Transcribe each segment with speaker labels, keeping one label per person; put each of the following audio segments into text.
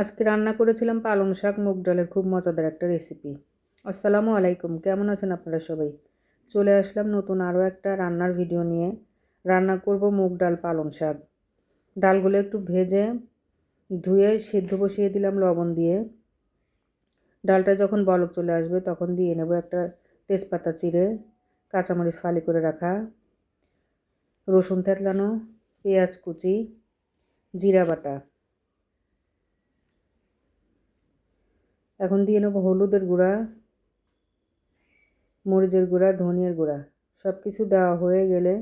Speaker 1: আজকে রান্না করেছিলাম পালং শাক, মুগ ডালের খুব মজাদার একটা রেসিপি আসসালামু আলাইকুম, কেমন আছেন আপনারা সবাই? চলে আসলাম নতুন আরও একটা রান্নার ভিডিও নিয়ে। রান্না করব মুগ ডাল, পালং শাক। ডালগুলো একটু ভেজে ধুয়ে সিদ্ধ বসিয়ে দিলাম লবণ দিয়ে। ডালটা যখন বলক চলে আসবে তখন দিয়ে নেব একটা তেজপাতা চিড়ে, কাঁচামরিচ ফালি করে রাখা, রসুন থেতলানো, পেঁয়াজ কুচি, জিরা বাটা। এখন দিয়ে নেব হলুদের গুঁড়া, মরিচের গুঁড়া, ধনিয়ার গুঁড়া। সব কিছু দেওয়া হয়ে গেলে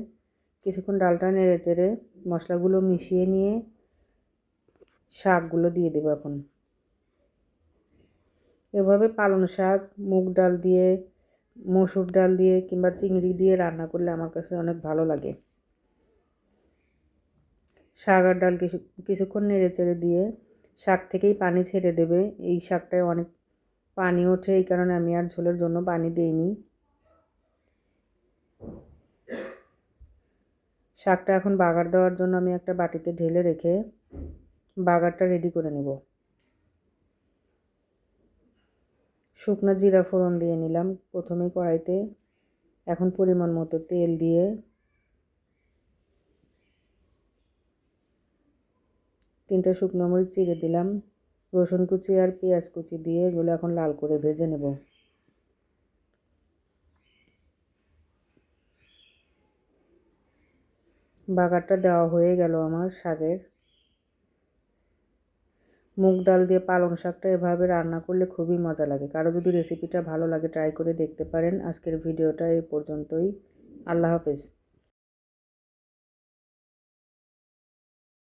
Speaker 1: কিছুক্ষণ ডালটা নেড়ে চেড়ে মশলাগুলো মিশিয়ে নিয়ে শাকগুলো দিয়ে দেবো এখন। এভাবে পালং শাক, মুগ ডাল দিয়ে, মসুর ডাল দিয়ে কিংবা চিংড়ি দিয়ে রান্না করলে আমার কাছে অনেক ভালো লাগে। শাক আর ডাল কিছু, কিছুক্ষণ নেড়ে চেড়ে দিয়ে শাক থেকেই পানি ছেড়ে দেবে। এই শাকটায় অনেক পানি ওঠে, এই কারণে আমি আর ঝোলের জন্য পানি দিইনি। শাকটা এখন বাগার দেওয়ার জন্য আমি একটা বাটিতে ঢেলে রেখে বাগারটা রেডি করে নেব। শুকনো জিরা ফোড়ন দিয়ে নিলাম প্রথমে কড়াইতে। এখন পরিমাণ মতো তেল দিয়ে তিনটা শুকনো মরিচ চিড়ে দিলাম, রসুন কুচি আর পেঁয়াজ কুচি দিয়ে এগুলো এখন লাল করে ভেজে নেব। বাগারটা দেওয়া হয়ে গেল আমার শাকের। মুগ ডাল দিয়ে পালং শাকটা এভাবে রান্না করলে খুবই মজা লাগে। কারও যদি রেসিপিটা ভালো লাগে ট্রাই করে দেখতে পারেন। আজকের ভিডিওটা এই পর্যন্তই। আল্লাহ হাফেজ।